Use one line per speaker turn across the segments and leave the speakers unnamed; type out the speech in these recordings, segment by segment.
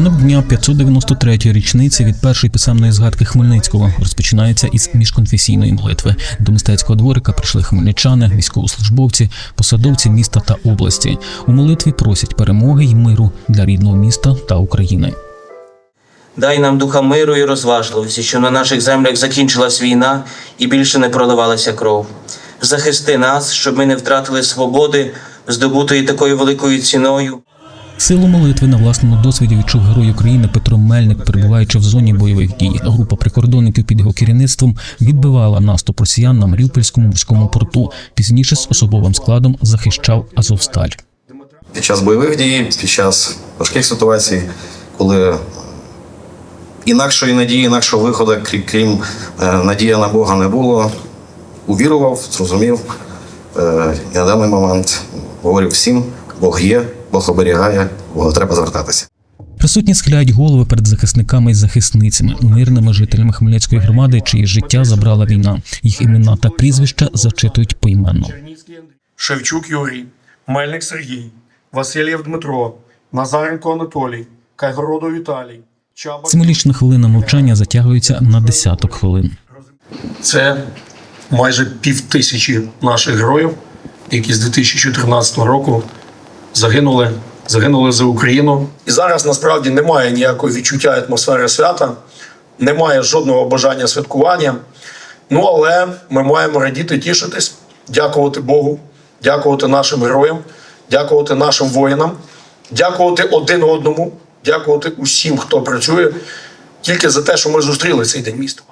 Ранок дня 593-ї річниці від першої писемної згадки Хмельницького розпочинається із міжконфесійної молитви. До мистецького дворика прийшли хмельничани, військовослужбовці, посадовці міста та області. У молитві просять перемоги й миру для рідного міста та України.
Дай нам духа миру і розважливості, що на наших землях закінчилась війна і більше не проливалася кров. Захисти нас, щоб ми не втратили свободи, здобутої такою великою ціною.
Силу молитви на власному досвіді відчув герой України Петро Мельник, перебуваючи в зоні бойових дій. Група прикордонників під його керівництвом відбивала наступ росіян на Маріупольському морському порту. Пізніше з особовим складом захищав Азовсталь.
під час бойових дій, під час важких ситуацій, коли інакшої надії, інакшого виходу, крім, е, надія на Бога не було, увірував, зрозумів. Е, на даний момент говорю всім: Бог є, Бог оберігає, Богу треба звертатися.
Присутні схиляють голови перед захисниками і захисницями, мирними жителями Хмельницької громади, чиї життя забрала війна. Їх імена та прізвища зачитують поіменно.
Шевчук Юрій, Мельник Сергій, Васильєв Дмитро, Назаренко Анатолій, Кайгородов Віталій, Чабак.
Символічна хвилина мовчання затягується на десяток хвилин.
Це майже пів тисячі наших героїв, які з 2014 року загинули, загинули за Україну. І зараз насправді немає ніякого відчуття атмосфери свята, немає жодного бажання святкування. Ну але ми маємо радіти, тішитись, дякувати Богу, дякувати нашим героям, дякувати нашим воїнам, дякувати один одному, дякувати усім, хто працює, тільки за те, що ми зустріли цей день міста.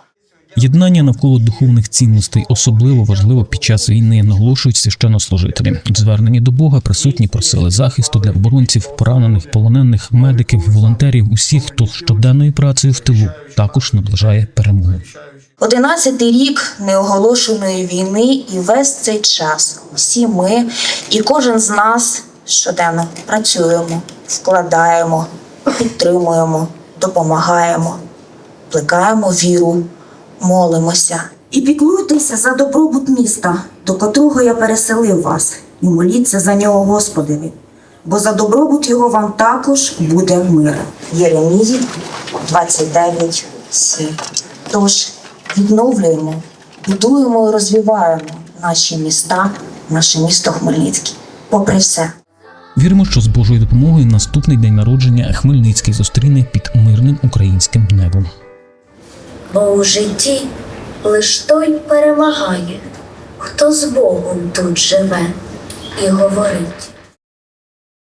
Єднання навколо духовних цінностей особливо важливо під час війни, наголошують священнослужителі. У зверненні до Бога присутні просили захисту для оборонців, поранених, полонених, медиків, волонтерів, усіх, хто щоденною працею в тилу також наближає перемогу.
Одинадцятий рік неоголошеної війни, і весь цей час всі ми і кожен з нас щоденно працюємо, вкладаємо, підтримуємо, допомагаємо, плекаємо віру, молимося. І піклуйтеся за добробут міста, до котрого я переселив вас, і моліться за нього Господеві, бо за добробут його вам також буде мир. Єремії 29.7. Тож відновлюємо, будуємо і розвиваємо наші міста, наше місто Хмельницький. Попри все.
Віримо, що з Божою допомогою наступний день народження Хмельницький зустріне під мирним українським небом.
Бо у житті лиш той перемагає, хто з Богом тут живе і говорить.